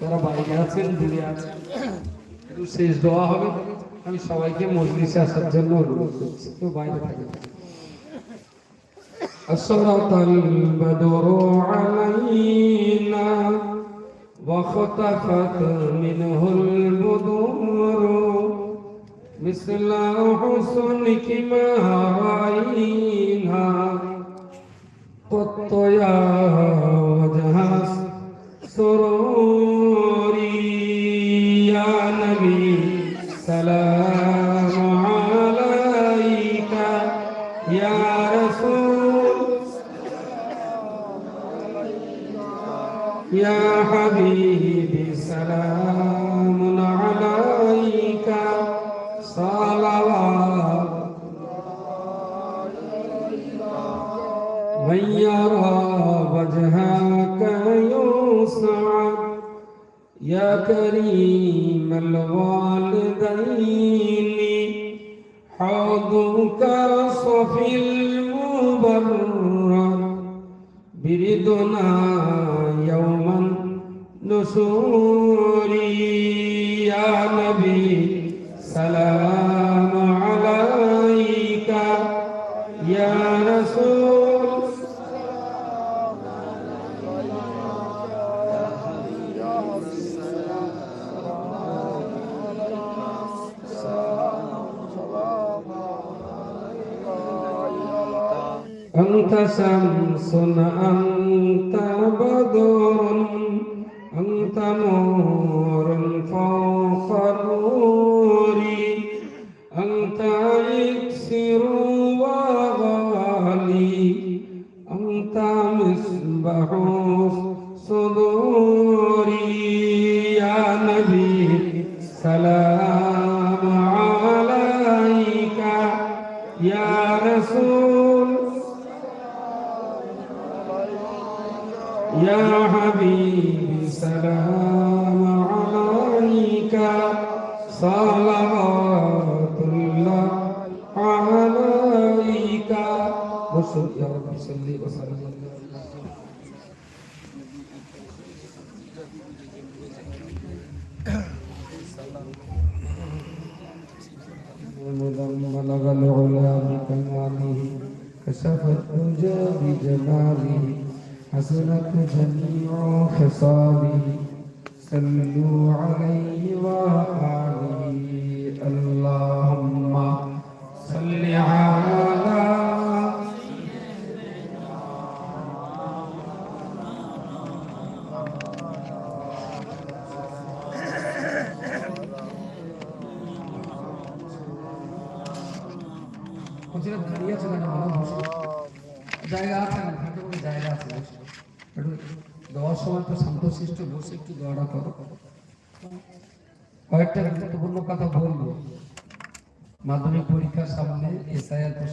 যারা বাইরে আছেন দূরে আছেন একটু শেষ দেওয়া হবে আমি সবাইকে মজলিসে আসার জন্য অনুরোধ করছি কেউ বাইরে থাকে أشرق البدر علينا واختفت منه البدور مثل حسنك ما رأينا قط يا يا نبي سلام عليك يا رسول يا حبيبي سلام عليك صلوات من يرى وجهك يسعد يا كريم الوالدين حوضك صفي المبرر بردنا يوما نشوري يا نبي سلام. أنت شمس أنت بدر أنت نور فوق نوري أنت إكسر وغالي أنت مصباح صدوري يا حبيبي سلام عليك. صلوات الله عليك. وصل يا رب صل وسلم. بلغ العلا بكماله كشف الدجى بجماله حسنت جميع خصاله صلوا عليه وآله اللهم صل على কোথায় দাঁড়িয়ে আছে না বসে জায়গা আছে না হাতে জায়গা আছে একটু দেওয়ার সময় তো শান্তশিষ্ট বসে একটু দৌড়া করো কয়েকটা গুরুত্বপূর্ণ কথা বলব মাধ্যমিক পরীক্ষার সামনে এসআইআর